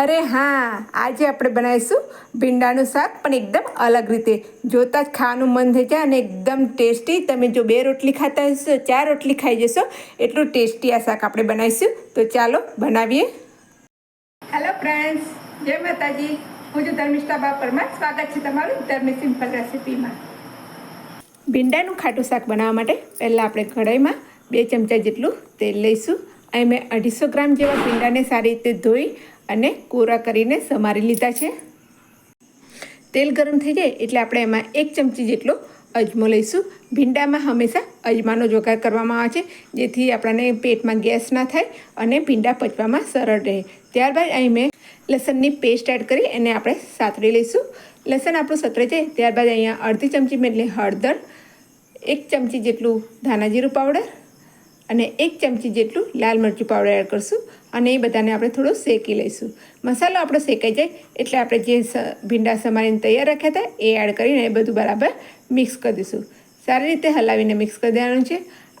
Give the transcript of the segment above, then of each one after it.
અરે હા આજે આપણે બનાવીશું ભીંડાનું શાક પણ એકદમ અલગ રીતે. જોતાં જ ખાવાનું મન થઈ જાય અને એકદમ ટેસ્ટી. તમે જો બે રોટલી ખાતા હશો ચાર રોટલી ખાઈ જશો એટલું ટેસ્ટી આ શાક આપણે બનાવીશું. તો ચાલો બનાવીએ. હેલો ફ્રેન્ડ્સ જય માતાજી. હું છું ધર્મિષ્ઠા બાપરમાં. સ્વાગત છે તમારું ધર્મી સિમ્પલ રેસીપીમાં. ભીંડાનું ખાટું શાક બનાવવા માટે પહેલાં આપણે કઢાઈમાં બે ચમચા જેટલું તેલ લઈશું. અહીં મેં અઢીસો ગ્રામ જેવા ભીંડાને સારી રીતે ધોઈ અને કોરા કરીને સમારી લીધા છે. તેલ ગરમ થઈ જાય એટલે આપણે એમાં એક ચમચી જેટલો અજમો લઈશું. ભીંડામાં હંમેશા અજમાનો જોગાર કરવામાં આવે છે, જેથી આપણને પેટમાં ગેસ ના થાય અને ભીંડા પચવામાં સરળ રહે. ત્યારબાદ અહીં મેં લસણની પેસ્ટ એડ કરી, એને આપણે સાતરી લઈશું. લસણ આપણું સતરે જાય, ત્યારબાદ અહીંયા અડધી ચમચી મેં એટલે હળદર, એક ચમચી જેટલું ધાણા જીરું પાવડર અને એક ચમચી જેટલું લાલ મરચું પાવડર એડ કરશું અને એ બધાને આપણે થોડો શેકી લઈશું. મસાલો આપણો શેકાઈ જાય એટલે આપણે જે ભીંડા સમારીને તૈયાર રાખ્યા હતા એ એડ કરીને એ બધું બરાબર મિક્સ કરી દઈશું. સારી રીતે હલાવીને મિક્સ કરી દેવાનું છે.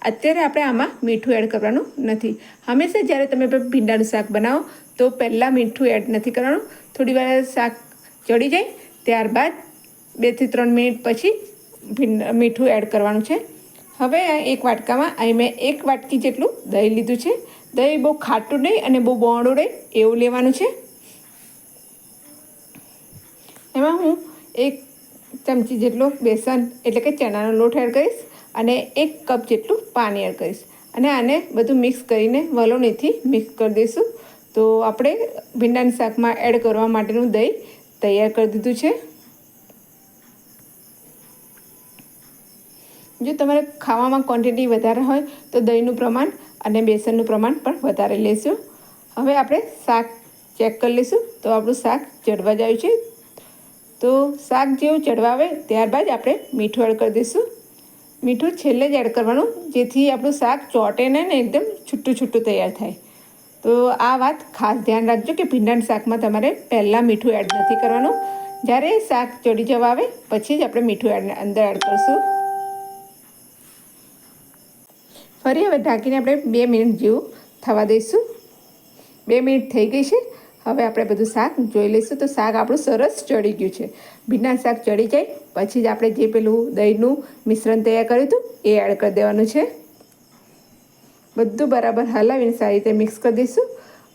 અત્યારે આપણે આમાં મીઠું એડ કરવાનું નથી. હંમેશા જ્યારે તમે ભીંડાનું શાક બનાવો તો પહેલાં મીઠું એડ નથી કરવાનું. થોડી વાર શાક ચડી જાય ત્યારબાદ બેથી ત્રણ મિનિટ પછી મીઠું એડ કરવાનું છે. હવે એક વાટકામાં અહીં મેં એક વાટકી જેટલું દહીં લીધું છે. દહીં બહુ ખાટું નહીં અને બહુ બોણું નહીં, એવું લેવાનું છે. એમાં હું એક ચમચી જેટલો બેસન એટલે કે ચણાનો લોટ એડ કરીશ અને એક કપ જેટલું પાણી એડ કરીશ. અને આને બધું મિક્સ કરીને વલોણીથી મિક્સ કરી દઈશું. તો આપણે ભીંડાની શાકમાં એડ કરવા માટેનું દહીં તૈયાર કરી દીધું છે. જો તમારે ખાવામાં ક્વોન્ટિટી વધારે હોય તો દહીંનું પ્રમાણ અને બેસનનું પ્રમાણ પણ વધારે લેશું. હવે આપણે શાક ચેક કરી લઈશું. તો આપણું શાક ચડવા જ આવ્યું છે. તો શાક જેવું ચડવા આવે ત્યારબાદ આપણે મીઠું એડ કરી દઈશું. મીઠું છેલ્લે જ એડ કરવાનું, જેથી આપણું શાક ચોટે ને ને એકદમ છૂટું છૂટું તૈયાર થાય. તો આ વાત ખાસ ધ્યાન રાખજો કે ભીંડાના શાકમાં તમારે પહેલાં મીઠું એડ નથી કરવાનું. જ્યારે શાક ચડી જવા આવે પછી જ આપણે મીઠું એડ અંદર એડ કરીશું. ફરી હવે ઢાંકીને આપણે બે મિનિટ જેવું થવા દઈશું. બે મિનિટ થઈ ગઈ છે. હવે આપણે બધું શાક જોઈ લઈશું. તો શાક આપણું સરસ ચડી ગયું છે. ભીના શાક ચડી જાય. પછી જ આપણે જે પેલું દહીંનું મિશ્રણ તૈયાર કર્યું હતું, એ એડ કરી દેવાનું છે. બધું બરાબર હલાવીને સારી રીતે મિક્સ કરી દઈશું.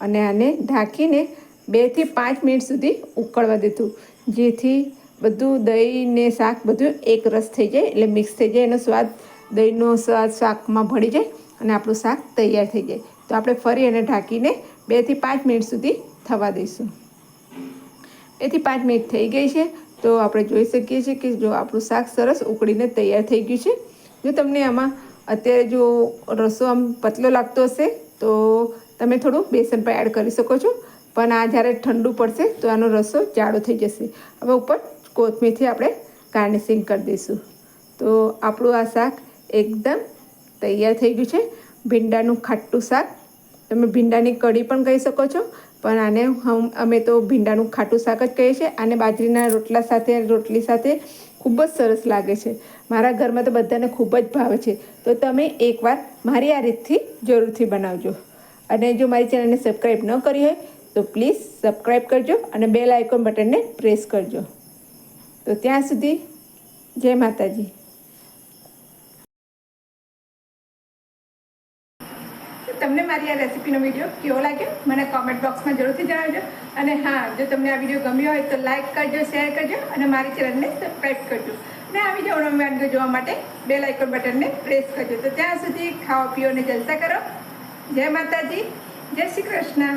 અને આને ઢાંકીને બેથી પાંચ મિનિટ સુધી ઉકળવા દીધું જેથી બધું દહીં ને શાક બધું એક રસ થઈ જાય, એટલે મિક્સ થઈ જાય. એનો સ્વાદ દહીંનો સ્વાદ શાકમાં ભળી જાય અને આપણું શાક તૈયાર થઈ જાય. તો આપણે ફરી એને ઢાંકીને બેથી પાંચ મિનિટ સુધી થવા દઈશું. બેથી પાંચ મિનિટ થઈ ગઈ છે. તો આપણે જોઈ શકીએ છીએ કે જો આપણું શાક સરસ ઉકળીને તૈયાર થઈ ગયું છે. જો તમને આમાં અત્યારે જો રસો આમ પતલો લાગતો હશે, તો તમે થોડું બેસન પણ એડ કરી શકો છો. પણ આ જ્યારે ઠંડુ પડશે, તો આનો રસો જાડો થઈ જશે. હવે ઉપર કોથમીરથી આપણે ગાર્નિશિંગ કરી દઈશું. તો આપણું આ શાક એકદમ તૈયાર થઈ ગયું છે. ભીંડાનું ખાટું શાક. તમે ભીંડાની કઢી પણ કહી શકો છો, પણ આને હમ, અમે તો ભીંડાનું ખાટું શાક જ કહીએ છીએ. આને બાજરીના રોટલા સાથે, રોટલી સાથે ખૂબ જ સરસ લાગે છે. મારા ઘરમાં તો બધાને ખૂબ જ ભાવે છે. તો તમે એકવાર મારી આ રીતથી જરૂરથી બનાવજો. અને જો મારી ચેનલને સબસ્ક્રાઈબ ન કરી હોય, તો પ્લીઝ સબસ્ક્રાઈબ કરજો અને બેલ આઇકોન બટનને પ્રેસ કરજો. તો ત્યાં સુધી જય માતાજી. મારી આ રેસીપીનો વીડિયો કેવો લાગ્યો? મને કોમેન્ટ બોક્સમાં જરૂરથી જણાવજો. અને હા, જો તમને આ વીડિયો ગમ્યો હોય તો લાઇક કરજો શેર કરજો અને મારી ચેનલને સબસ્ક્રાઈબ કરજો. અને આવી જ વાનગીઓ જોવા માટે બે લાઇકોન બટનને પ્રેસ કરજો. તો ત્યાં સુધી ખાઓ, પીઓ અને જલસા કરો. જય માતાજી. જય શ્રી કૃષ્ણ.